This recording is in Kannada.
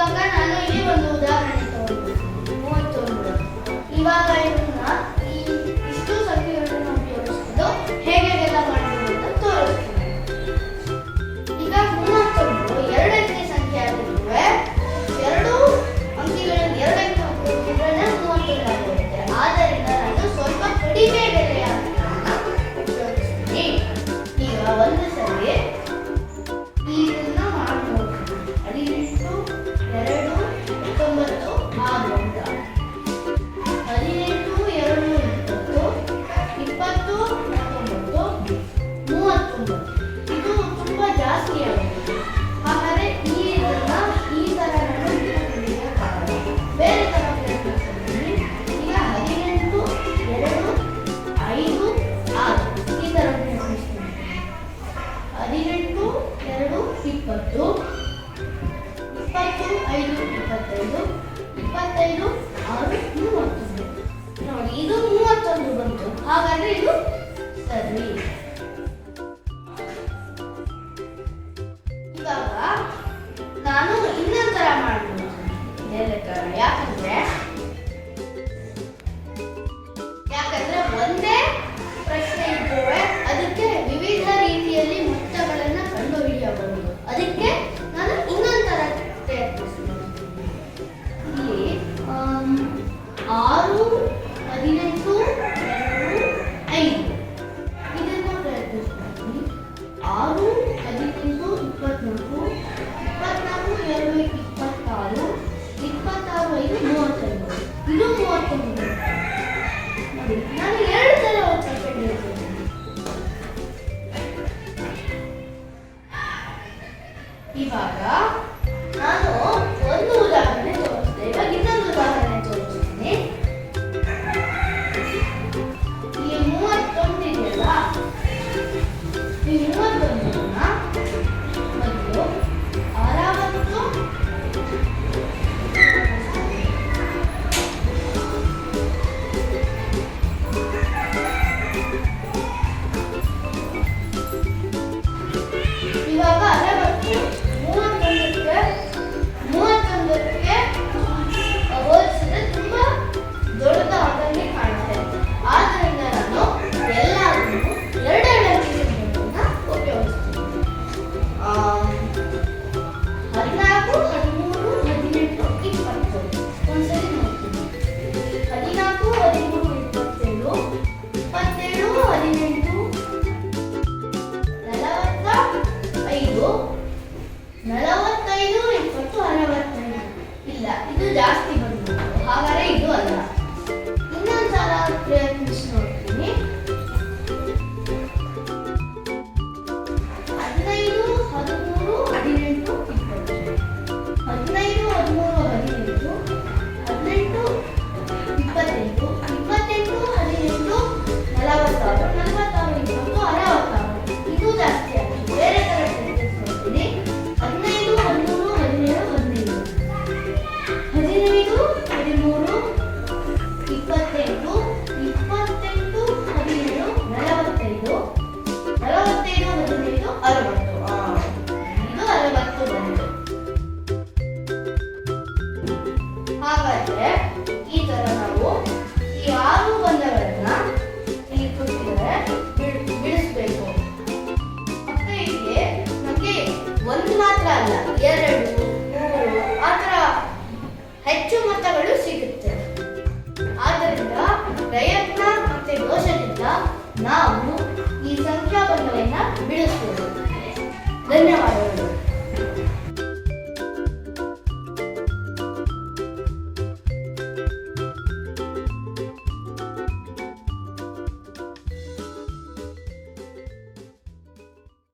我刚才 e vagar ಅಲ್ಲ ಎರಡು. ಮೂರು ಆ ಹೆಚ್ಚು ಮತಗಳು ಸಿಗುತ್ತೆ. ಆದ್ದರಿಂದ ಪ್ರಯತ್ನ ಮತ್ತೆ ದೋಷದಿಂದ ನಾವು ಈ ಸಂಖ್ಯಾಬಂಧವನ್ನು ಬಿಡಿಸಬಹುದು ಧನ್ಯವಾದಗಳು.